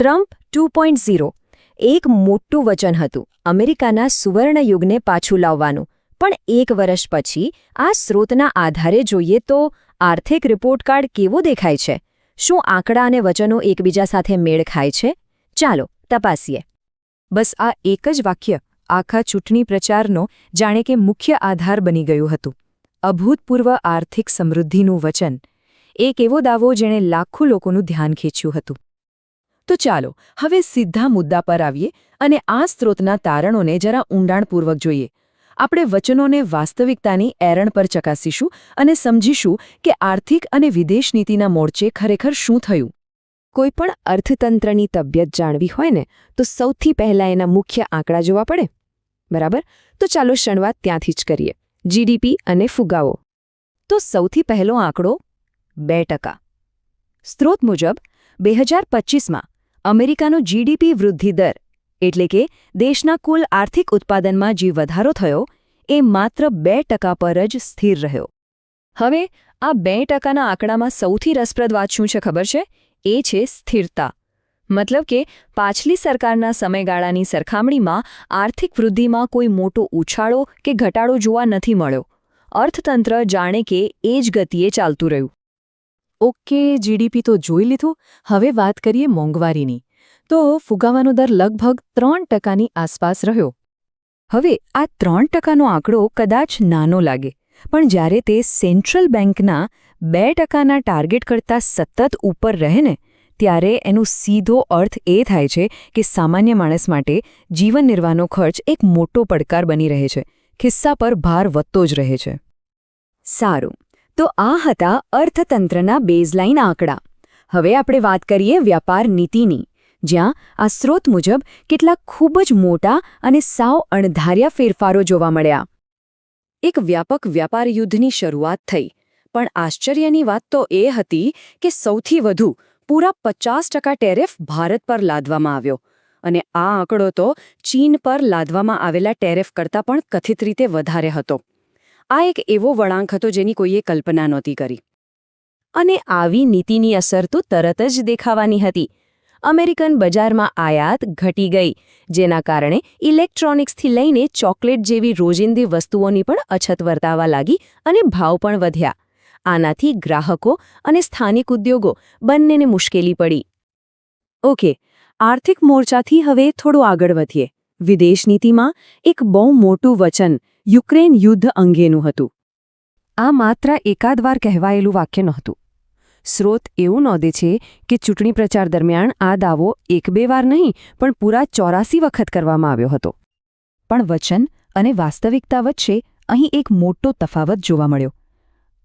Trump two point zero. એક મોટું વચન હતું અમેરિકાના સુવર્ણયુગને પાછું લાવવાનું. પણ એક વર્ષ પછી આ સ્રોતના આધારે જોઈએ તો આર્થિક રિપોર્ટ કાર્ડ કેવો દેખાય છે? શું આંકડા અને વચનો એકબીજા સાથે મેળ ખાય છે? ચાલો તપાસીએ. બસ આ એક જ વાક્ય આખા ચૂંટણી પ્રચારનો જાણે કે મુખ્ય આધાર બની ગયું હતું. અભૂતપૂર્વ આર્થિક સમૃદ્ધિનું વચન. એક એવો દાવો જેણે લાખો લોકોનું ધ્યાન ખેંચ્યું હતું. તો ચાલો, હવે સીધા મુદ્દા પર આવીએ અને આ સ્ત્રોતના તારણોને જરા ઊંડાણપૂર્વક જોઈએ. આપણે વચનોને વાસ્તવિકતાની એરણ પર ચકાસીશું અને સમજીશું કે આર્થિક અને વિદેશ નીતિના મોરચે ખરેખર શું થયું. કોઈ પણ અર્થતંત્રની તબિયત જાણવી હોય ને, તો સૌથી પહેલાં એના મુખ્ય આંકડા જોવા પડે. બરાબર? તો ચાલો શણવાત ત્યાંથી જ કરીએ. જીડીપી અને ફુગાવો. તો સૌથી પહેલો આંકડો બે સ્ત્રોત મુજબ, બે હજાર પચીસમાં અમેરિકાનો જીડીપી વૃદ્ધિ દર, એટલે કે દેશના કુલ આર્થિક ઉત્પાદનમાં જે વધારો થયો, એ માત્ર બે ટકા પર જ સ્થિર રહ્યો. હવે, આ બે ટકાના આંકડામાં સૌથી રસપ્રદ વાત શું છે ખબર છે? એ છે સ્થિરતા. મતલબ કે પાછલી સરકારના સમયગાળાની સરખામણીમાં આર્થિક વૃદ્ધિમાં કોઈ મોટો ઉછાળો કે ઘટાડો જોવા નથી મળ્યો. અર્થતંત્ર જાણે કે એ જ ગતિએ ચાલતું રહ્યું. ઓકે જીડીપી તો જોઈ લીધું. હવે વાત કરીએ મોંઘવારીની. તો ફુગાવાનો દર લગભગ ત્રણ ટકાની આસપાસ રહ્યો. હવે આ ત્રણ ટકાનો આંકડો કદાચ નાનો લાગે, પણ જ્યારે તે સેન્ટ્રલ બેંકના બે ટકાના ટાર્ગેટ કરતાં સતત ઉપર રહે ને, ત્યારે એનો સીધો અર્થ એ થાય છે કે સામાન્ય માણસ માટે જીવન નિર્વાહનો ખર્ચ એક મોટો પડકાર બની રહે છે. ખિસ્સા પર ભાર વધતો જ રહે છે. સારું. તો આ હતા અર્થતંત્રના બેઝલાઇન આંકડા. હવે આપણે વાત કરીએ વ્યાપાર નીતિની, જ્યાં આ સ્ત્રોત મુજબ કેટલાક ખૂબ જ મોટા અને સાવ અણધાર્યા ફેરફારો જોવા મળ્યા. એક વ્યાપક વ્યાપાર યુદ્ધની શરૂઆત થઈ, પણ આશ્ચર્યની વાત તો એ હતી કે સૌથી વધુ પૂરા પચાસ ટકા ટેરિફ ભારત પર લાદવામાં આવ્યો, અને આ આંકડો તો ચીન પર લાદવામાં આવેલા ટેરિફ કરતાં પણ કથિત રીતે વધારે હતો. આ એક એવો વળાંક હતો જેની કોઈએ કલ્પના નહોતી કરી. અને આવી નીતિની અસર તો તરત જ દેખાવાની હતી. અમેરિકન બજારમાં આયાત ઘટી ગઈ, જેના કારણે ઇલેક્ટ્રોનિક્સથી લઈને ચોકલેટ જેવી રોજિંદી વસ્તુઓની પણ અછત વર્તાવા લાગી અને ભાવ પણ વધ્યા. આનાથી ગ્રાહકો અને સ્થાનિક ઉદ્યોગો બંનેને મુશ્કેલી પડી. ઓકે, આર્થિક મોરચાથી હવે થોડું આગળ વધીએ. વિદેશ નીતિમાં એક બહુ મોટું વચન યુક્રેન યુદ્ધ અંગેનું હતું. આ માત્ર એકાદ વાર કહેવાયેલું વાક્ય નહોતું. સ્રોત એવું નોંધે છે કે ચૂંટણી પ્રચાર દરમિયાન આ દાવો એક બે વાર નહીં પણ પૂરા ચોરાસી વખત કરવામાં આવ્યો હતો. પણ વચન અને વાસ્તવિકતા વચ્ચે અહીં એક મોટો તફાવત જોવા મળ્યો.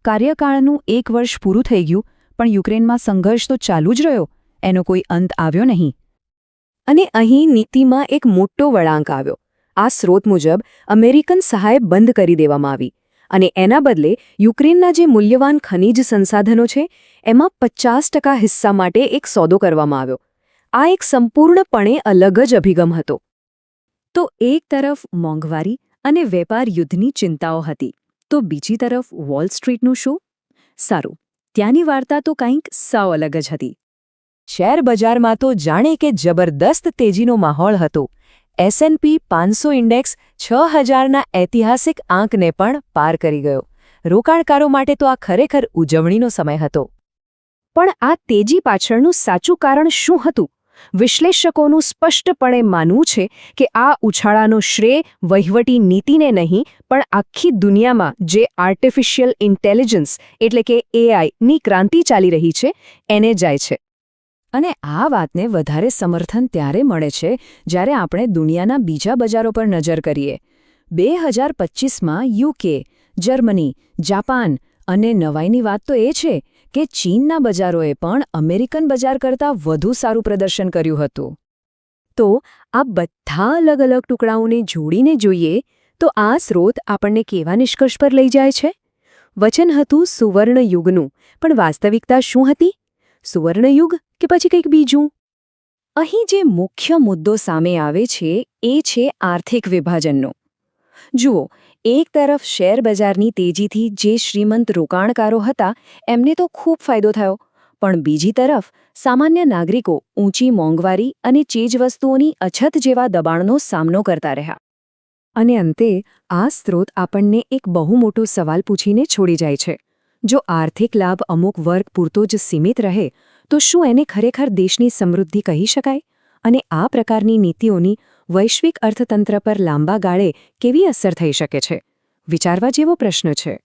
કાર્યકાળનું એક વર્ષ પૂરું થઈ ગયું પણ યુક્રેનમાં સંઘર્ષ તો ચાલુ જ રહ્યો એનો કોઈ અંત આવ્યો નહીં. અને અહીં નીતિમાં એક મોટો વળાંક આવ્યો. આ સ્રોત મુજબ અમેરિકન સહાય બંધ કરી દેવામાં આવી. અને એના બદલે યુક્રેનના જે મૂલ્યવાન ખનિજ સંસાધનો છે, એમાં પચાસ હિસ્સા માટે એક સોદો કરવામાં આવ્યો. આ એક સંપૂર્ણપણે અલગ જ અભિગમ હતો. તો એક તરફ મોંઘવારી અને વેપાર યુદ્ધની ચિંતાઓ હતી. તો બીજી તરફ વોલ સ્ટ્રીટનું શું? સારું, ત્યાંની વાર્તા તો કંઈક સાવ અલગ જ હતી. શેર બજારમાં તો જાણે કે જબરદસ્ત તેજીનો માહોલ હતો. એસએનપી પાંચસો ઇન્ડેક્સ છ હજારના ઐતિહાસિક આંકને પણ પાર કરી ગયો. રોકાણકારો માટે તો આ ખરેખર ઉજવણીનો સમય હતો. પણ આ તેજી પાછળનું સાચું કારણ શું હતું? વિશ્લેષકોનું સ્પષ્ટપણે માનવું છે કે આ ઉછાળાનો શ્રેય વહીવટી નીતિને નહીં, પણ આખી દુનિયામાં જે આર્ટિફિશિયલ ઇન્ટેલિજન્સ એટલે કે એઆઈની ક્રાંતિ ચાલી રહી છે, એને જાય છે. અને આ વાતને વધારે સમર્થન ત્યારે મળે છે જ્યારે આપણે દુનિયાના બીજા બજારો પર નજર કરીએ. બે હજાર પચીસમાં યુકે જર્મની, જાપાન અને નવાઈની વાત તો એ છે કે ચીનના બજારોએ પણ અમેરિકન બજાર કરતાં વધુ સારું પ્રદર્શન કર્યું હતું. તો આ બધા અલગ અલગ ટુકડાઓને જોડીને જોઈએ તો આ સ્રોત આપણને કેવા નિષ્કર્ષ પર લઈ જાય છે? વચન હતું સુવર્ણ યુગનું, પણ વાસ્તવિકતા શું હતી? સુવર્ણયુગ કે પછી કંઈક બીજું? અહીં જે મુખ્ય મુદ્દો સામે આવે છે, એ છે આર્થિક વિભાજનનો. જુઓ, એક તરફ શેર બજારની તેજીથી જે શ્રીમંત રોકાણકારો હતા, એમને તો ખૂબ ફાયદો થયો. પણ બીજી તરફ, સામાન્ય નાગરિકો ઊંચી મોંઘવારી અને ચીજવસ્તુઓની અછત જેવા દબાણનો સામનો કરતા રહ્યા. અને અંતે, આ સ્ત્રોત આપણને એક બહુ મોટો સવાલ પૂછીને છોડી જાય છે. જો આર્થિક લાભ અમુક વર્ગ પૂરતો જ સીમિત રહે, તો શું એને ખરેખર દેશની સમૃદ્ધિ કહી શકાય? અને આ પ્રકારની નીતિઓની વૈશ્વિક અર્થતંત્ર પર લાંબા ગાળે કેવી અસર થઈ શકે છે? વિચારવા જેવો પ્રશ્ન છે.